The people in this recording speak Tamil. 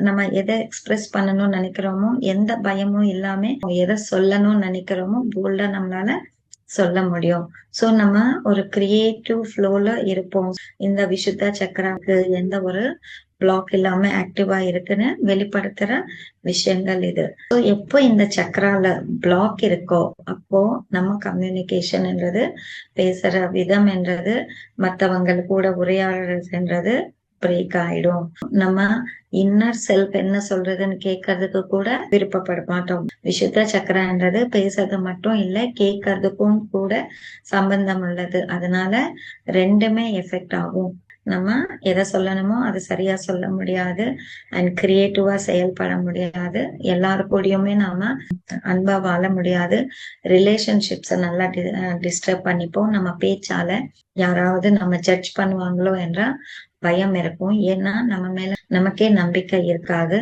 நம்ம எதை எக்ஸ்பிரஸ் பண்ணணும்னு நினைக்கிறோமோ எந்த பயமும் இல்லாம எதை சொல்லணும்னு நினைக்கிறோமோ போல்டா நம்மளால சொல்ல முடியும். சோ நம்ம ஒரு கிரியேட்டிவ் ஃப்ளோல இருப்போம். இந்த விசுத்த சக்கராவுக்கு எந்த ஒரு பிளாக் இல்லாம ஆக்டிவா இருக்குன்னு வெளிப்படுத்துற விஷயங்கள் இது. ஸோ எப்போ இந்த சக்கரால பிளாக் இருக்கோ அப்போ நம்ம கம்யூனிகேஷன்ன்றது பேசுற விதம் என்றது மற்றவங்க கூட உரையாடுறதுன்றது பிரேக் ஆயிடும். நம்ம இன்னர் செல்ஃப் என்ன சொல்றதுன்னு கேட்கறதுக்கு கூட விருப்பப்பட மாட்டோம். விசுத்த சக்கரன்றது பேசுறது மட்டும் இல்ல கேட்கறதுக்கும் கூட சம்பந்தம் உள்ளது. அதனால ரெண்டுமே எஃபெக்ட் ஆகும். நம்ம எதை சொல்லணுமோ அது சரியா சொல்ல முடியாது அண்ட் கிரியேட்டிவா செயல்பட முடியாது. எல்லாரு கூடயுமே நாம அன்பா வாழ முடியாது. ரிலேஷன்ஷிப்ஸை நல்லா டிஸ்டர்ப் பண்ணிப்போம். நம்ம பேச்சால யாராவது நம்ம ஜட்ஜ் பண்ணுவாங்களோ என்ற பயம் இருக்கும். ஏன்னா நம்ம மேல நமக்கே நம்பிக்கை இருக்காது.